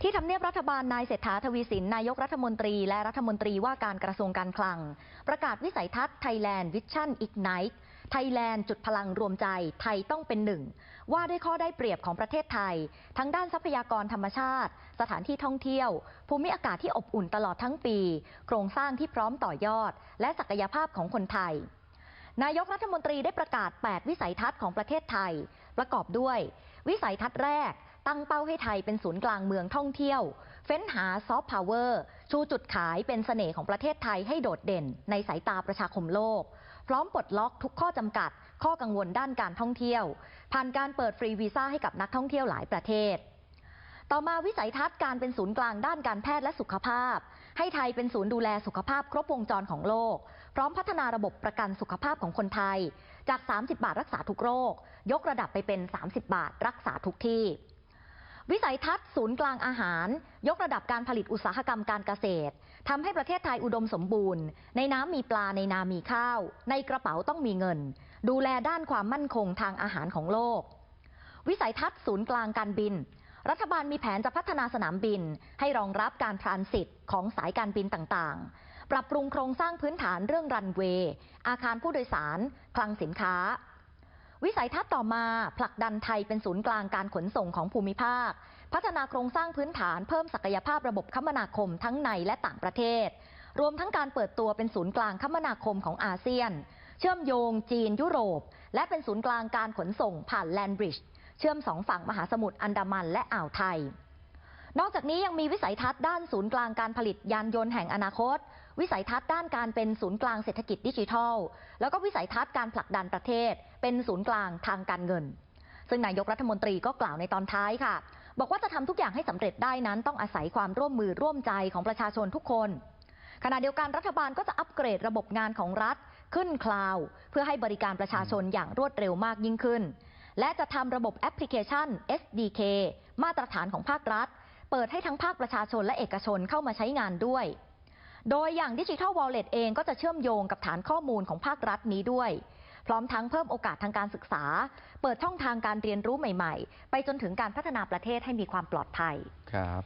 ที่ทำเนียบรัฐบาลนายเศรษฐาทวีสินนายกรัฐมนตรีและรัฐมนตรีว่าการกระทรวงการคลัง ประกาศวิสัยทัศน์ Thailand Vision Ignite ไทยแลนด์จุดพลังรวมใจไทยต้องเป็นหนึ่ง ว่าด้วยข้อได้เปรียบของประเทศไทย ทั้งด้านทรัพยากรธรรมชาติ สถานที่ท่องเที่ยว ภูมิอากาศที่อบอุ่นตลอดทั้งปี โครงสร้างที่พร้อมต่อยอด และศักยภาพของคนไทย นายกรัฐมนตรีได้ประกาศ 8 วิสัยทัศน์ของประเทศไทย ประกอบด้วย วิสัยทัศน์แรก ตั้งเป้าให้ไทยเป็นศูนย์กลางเมืองท่องเที่ยว เฟ้นหาซอฟต์พาวเวอร์ชูจุดขายเป็นเสน่ห์ของประเทศไทยให้โดดเด่น ในสายตาประชาคมโลก พร้อมปลดล็อกทุกข้อจำกัด ข้อกังวลด้านการท่องเที่ยว ผ่านการเปิดฟรีวีซ่าให้กับนักท่องเที่ยวหลายประเทศ ต่อมาวิสัยทัศน์การเป็นศูนย์กลางด้านการแพทย์และสุขภาพ ให้ไทยเป็นศูนย์ดูแลสุขภาพครบวงจรของโลก พร้อมพัฒนาระบบประกันสุขภาพของคนไทย จาก 30 บาทรักษาทุกโรค ยกระดับไปเป็น 30 บาทรักษาทุกที่ วิสัยทัศน์ศูนย์กลางอาหาร ยกระดับการผลิตอุตสาหกรรมการเกษตรทำให้ประเทศไทยอุดมสมบูรณ์ ในน้ำมีปลาในนามีข้าว ในกระเป๋าต้องมีเงิน ดูแลด้านความมั่นคงทางอาหารของโลก วิสัยทัศน์ศูนย์กลางการบิน รัฐบาลมีแผนจะพัฒนาสนามบิน ให้รองรับการทรานสิตของสายการบินต่างๆ ปรับปรุงโครงสร้างพื้นฐานเรื่องรันเวย์อาคารผู้โดยสาร คลังสินค้า วิสัยทัศน์ต่อมาผลักดันไทยเป็นศูนย์กลางการขนส่งของภูมิภาค พัฒนาโครงสร้างพื้นฐานเพิ่มศักยภาพระบบคมนาคมทั้งในและต่างประเทศ รวมทั้งการเปิดตัวเป็นศูนย์กลางคมนาคมของอาเซียน เชื่อมโยงจีนยุโรป และเป็นศูนย์กลางการขนส่งผ่านแลนบริดจ์เชื่อมสองฝั่งมหาสมุทรอันดามันและอ่าวไทย นอกจากนี้ยังมีวิสัยทัศน์ด้านศูนย์กลางการผลิตยานยนต์แห่งอนาคต วิสัยทัศน์ด้านการเป็นศูนย์กลางเศรษฐกิจดิจิทัล แล้วก็วิสัยทัศน์การผลักดันประเทศ เป็นศูนย์กลางทางการเงิน ซึ่งนายกรัฐมนตรีก็กล่าวในตอนท้ายค่ะ บอกว่าจะทำทุกอย่างให้สำเร็จได้นั้น ต้องอาศัยความร่วมมือร่วมใจของประชาชนทุกคน ขณะเดียวกันรัฐบาลก็จะอัปเกรดระบบงานของรัฐขึ้นคลาวด์เพื่อให้บริการประชาชนอย่างรวดเร็วมากยิ่งขึ้น และจะทำระบบแอปพลิเคชัน SDK มาตรฐานของภาครัฐ เปิดให้ทั้งภาคประชาชนและเอกชนเข้ามาใช้งานด้วย โดยอย่างดิจิทัลวอลเล็ตเองก็จะเชื่อมโยงกับฐานข้อมูลของภาครัฐนี้ด้วย พร้อมทั้งเพิ่มโอกาสทางการศึกษา เปิดช่องทางการเรียนรู้ใหม่ ๆ ไปจนถึงการพัฒนาประเทศให้มีความปลอดภัยครับ